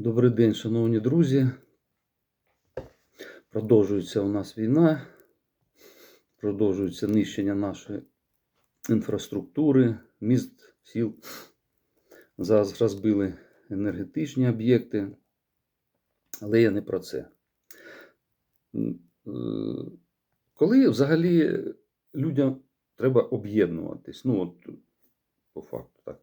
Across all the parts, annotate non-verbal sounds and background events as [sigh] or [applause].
Добрий день, шановні друзі. Продовжується у нас війна, продовжується нищення нашої інфраструктури, міст, сіл. Зараз розбили енергетичні об'єкти, але я не про це. Е, Коли взагалі людям треба об'єднуватись, ну от по факту так.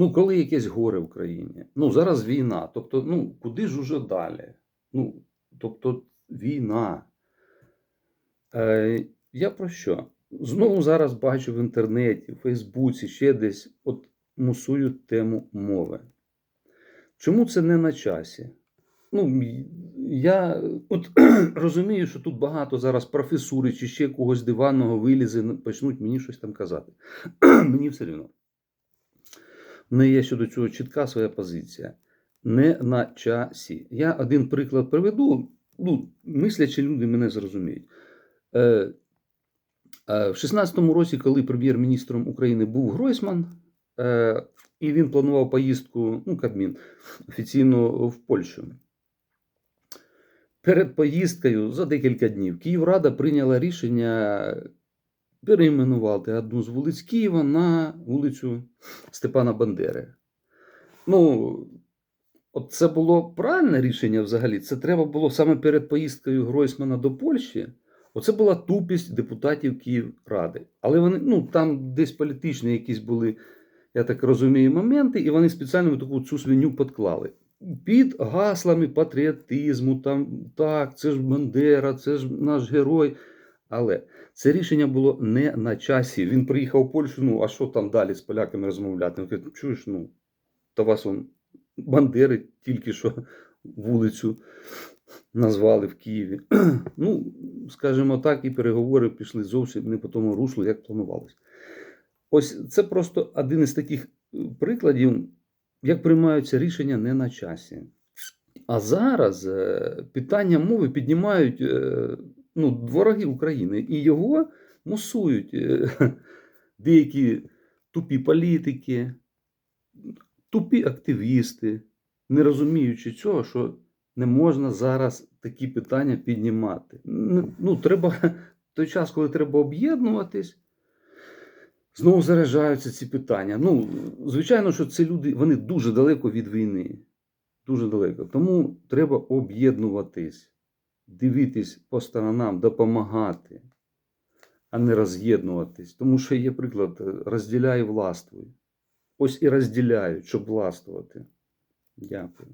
Ну, коли якесь горе в країні. Ну, зараз війна. Тобто, ну, куди ж уже далі? Ну, тобто, війна. Е, я про що? Знову зараз бачу в інтернеті, в Фейсбуці, ще десь от мусують тему мови. Чому це не на часі? Ну, я от [clears throat] розумію, що тут багато зараз професури чи ще когось диванного вилізе, почнуть мені щось там казати. [clears throat] мені все рівно. В неї є щодо цього чітка своя позиція. Не на часі. Я один приклад приведу. Ну, мислячі люди мене зрозуміють. Е, е, в 16-му році, коли прем'єр-міністром України був Гройсман, е, і він планував поїздку, ну, Кабмін, офіційно в Польщу. Перед поїздкою за декілька днів Київрада прийняла рішення перейменувати одну з вулиць Києва на вулицю Степана Бандери. Ну, от це було правильне рішення взагалі. Це треба було саме перед поїздкою Гройсмана до Польщі. Оце була тупість депутатів Київради. Але вони, ну, там десь політичні якісь були, я так розумію, моменти, і вони спеціально таку цю свиню підклали. Під гаслами патріотизму, там так, це ж Бандера, це ж наш герой. Але це рішення було не на часі. Він приїхав в Польщу, ну а що там далі з поляками розмовляти? Він каже, «Ну, чуєш, ну, та вас он Бандери тільки що вулицю назвали в Києві. [clears throat] ну, скажімо так, і переговори пішли зовсім не по тому руслу, як планувалось. Ось це просто один із таких прикладів, як приймаються рішення не на часі. А зараз е, питання мови піднімають е, ну, вороги України, і його мусують е, [laughs] деякі тупі політики, тупі активісти, не розуміючи цього, що не можна зараз такі питання піднімати. Ну, треба [laughs] той час, коли треба об'єднуватись. Знову заряджаються ці питання. Ну, звичайно, що ці люди вони дуже далеко від війни. Дуже далеко. Тому треба об'єднуватись, дивитись по сторонам, допомагати, а не роз'єднуватись. Тому що є приклад: розділяй властвуй. Ось і розділяють, щоб властвувати. Дякую.